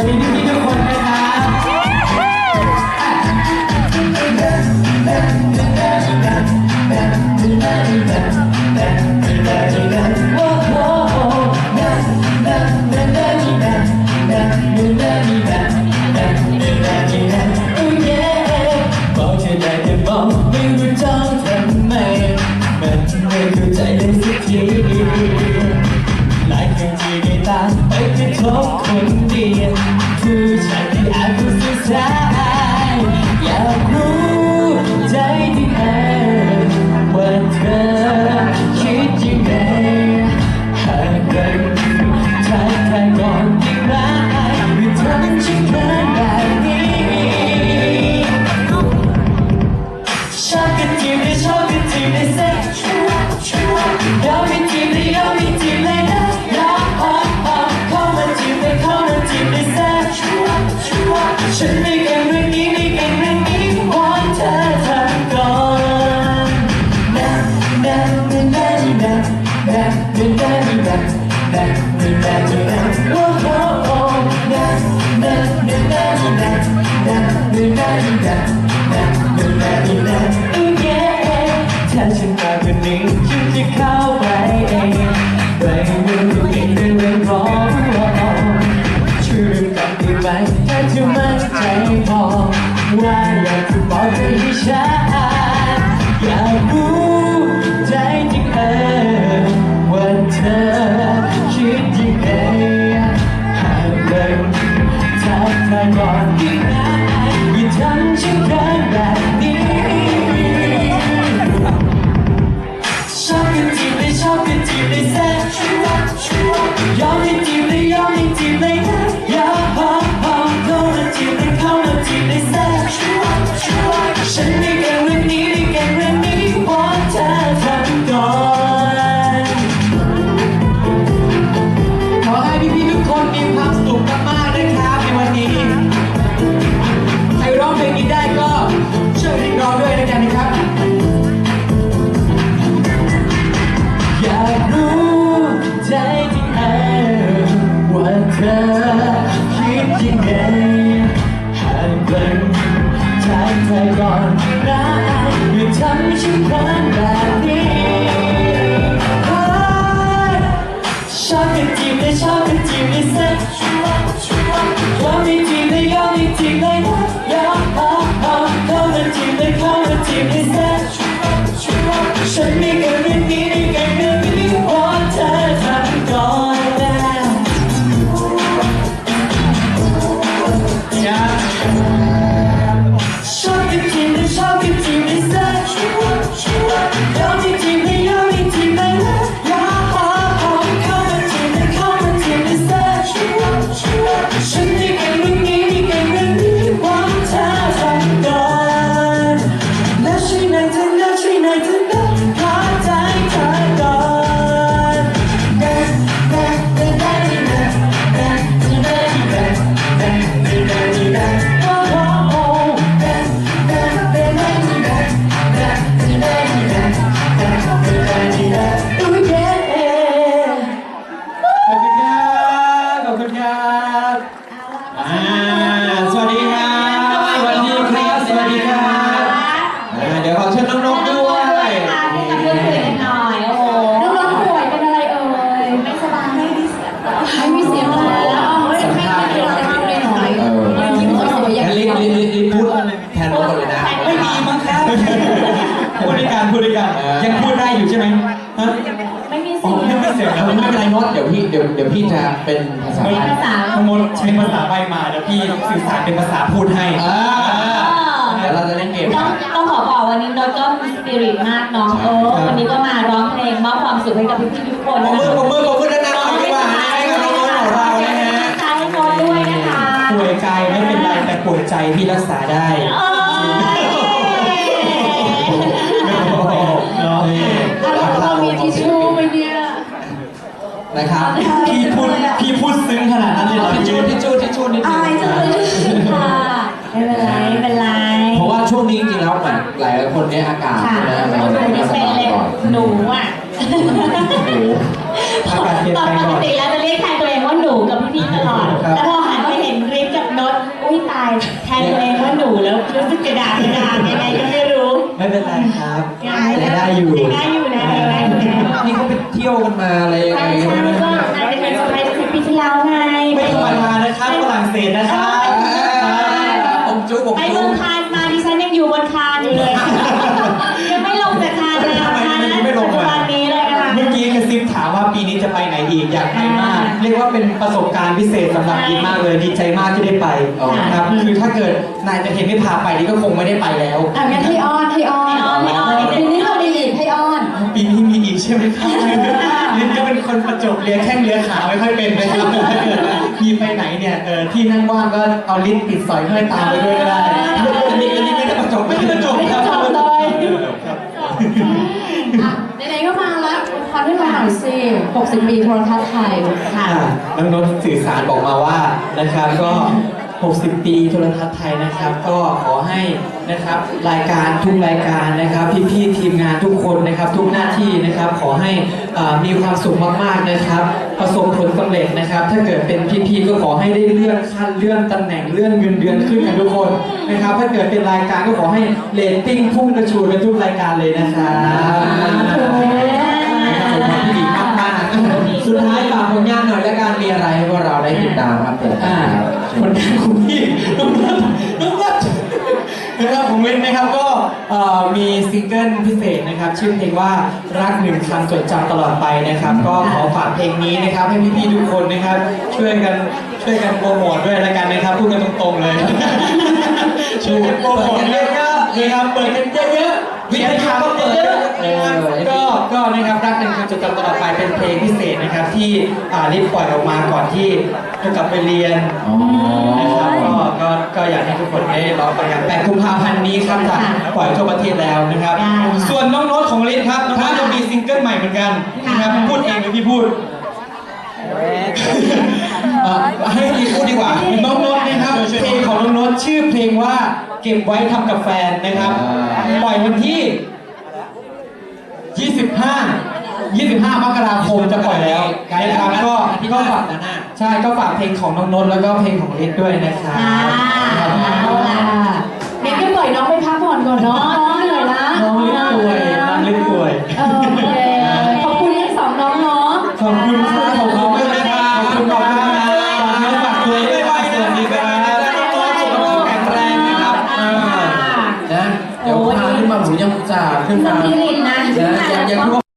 而你的灵魂ี๋ยวเดี๋ยวพี่จะเป็นภาษาไทั้งหมดใช้ภาษาใบมาเดี๋ยวพี่สื่อสารเป็นภาษาพูดให้ อ่าเวเราจะเล่นเกม ต้องต้อขอบอกวันนี้โน้ตก็มีสปิริตมากน้องโอ้วันนี้ก็มาร้องเพลงมอบความสุขให้กับพี่ทุกคนปรบนะมมือผมมือผมมือด้านหน้าดีกว่าให้กับน้องของเรานะฮะ ใจโน้ตด้วยนะคะป่วยใจไม่เป็นไรแต่ป่วยใจพี่รักษาได้ พี่พูดพี่พูดซึ้งขนาดนั้นเลยพี่จูนพี่จูนพี่จูนนิดนึงอายจังเลยค่ะไม่เป็นไรไม่เป็นไรเพราะว่าช่วงนี้จริงๆแล้วเหมือนหลายคนเนี่ยอากาศใช่เราต้มาสบายก่อนหนูอะอาาศนแปอนปกติแล้วจะเรียกแทนตัวเองว่าหนูกับพี่พีตลอดแต่พอหันไปเห็นริฟกับนดอุ้ยตายแทนตัวเองว่าหนูแล้วรู้สึกกระดาษกระดาษยังไงก็ไม่รู้ไม่เป็นไรครับได้อยู่ได้อยู่นะนี่เขาไปเที่ยวกันมาอะไรยังไง ไปไหนอีกอยากไปมาก เรียกว่าเป็นประสบการณ์พิเศษสำหรับยินมากเลยดีใจมากที่ได้ไปนะครับคือถ้าเกิดนายจะเห็นไม่พาไปนี่ก็คงไม่ได้ไปแล้วอะงั้นให้อ้อนให้อ้อนให้อ้อนให้อ้อนนิดนึงปีนี้เราดีอีกให้อ้อนปีนี้มีอีกใช่ไหมครับลินก็เป็นคนประจบเลียแข้งเลียขาไม่ค่อยเป็นนะครับถ้าเกิดมีไปไหนเนี่ยเออที่นั่งว่างก็เอาลิ้นปิดสอยห้อยตามไปด้วยก็ได้อันนี้อันนี้ไม่ได้ประจบไม่ได้ประจบครับ น่อยสิ60 ปีโทรทัศน์ไทยค่ะอ่าน้องนนท์สื่อสารบอกมาว่านะครับก็ 60 ปีโทรทัศน์ไทยนะครับ ก็ขอให้นะครับรายการทุกรายการนะครับ พี่ๆทีมงานทุกคนนะครับ ทุกหน้าที่นะครับ ขอให้อ่ามีความสุขมากๆนะครับ ประสบผลสำเร็จนะครับ ถ้าเกิดเป็นพี่ๆก็ขอให้ได้เลื่อนขั้นเลื่อนตำแหน่งเลื่อนเงินเดือนขึ้นกันทุกคนนะครับ ถ้าเกิดเป็นรายการก็ขอให้เรตติ้งพุ่งกระชูดกันทุกรายการเลยนะครับ ผมพี่ดีมากๆสุดท้ายฝากผลงานหน่อยและการมีอะไรให้พวกเราได้ติดตามครับผมอ่าผลงานของพี่น้องนัทน้องนัทนะครับผมเว้นนะครับก็เอ่อมีซิงเกิลพิเศษนะครับ ชื่อเพลงว่ารักหนึ่งคำจดจำตลอดไปนะครับ ก็ขอฝากเพลงนี้นะครับ ให้พี่ๆทุกคนนะครับ ช่วยกันช่วยกันโปรโมทด้วยแล้วกันนะครับพูดกันตรงๆเลยช่วยกันโปรโมทเยอะๆนะครับเปิดกันเยอะๆ วิทยาก็เปิดเยอะๆนะครับก็ก็นะครับรักหนึ่งคำจดจำตลอดไปเป็นเพลงพิเศษนะครับ ที่อ่ารีบปล่อยออกมาก่อนที่จะกลับไปเรียนอ๋อ นะครับก็ก็ก็อยากให้ทุกคนได้ร้องไปกันแปดกุมภาพันธ์นี้ครับจะปล่อยทั่วประเทศแล้วนะครับ ได้ค่ะส่วนน้องโน้ตของลิศครับน้องโน้ตจะมีซิงเกิลใหม่เหมือนกันนะครับพูดเองหรือพี่พูด เอ่อให้พี่พูดดีกว่าน้องโน้ตนะครับเพลงของน้องโน้ตชื่อเพลงว่า เก็บไว้ทำกับแฟนนะครับ ปล่อยวันที่ 25 25 มกราคมจะปล่อยแล้วนะครับก็ก็ฝากใช่ก็ฝากเพลงของน้องนนท์แล้วก็เพลงของลิศด้วยนะครับค่ะเอาล่ะเดี๋ยวก็ปล่อยน้องไปพักผ่อนก่อนเนาะน้องเหนื่อยนะน้องลิศป่วยน้องลิศป่วยานะเดี๋ยวพาขึ้นมาผมยังจ่าขึ้นมาพี่ลินนะ นะยังยังพูด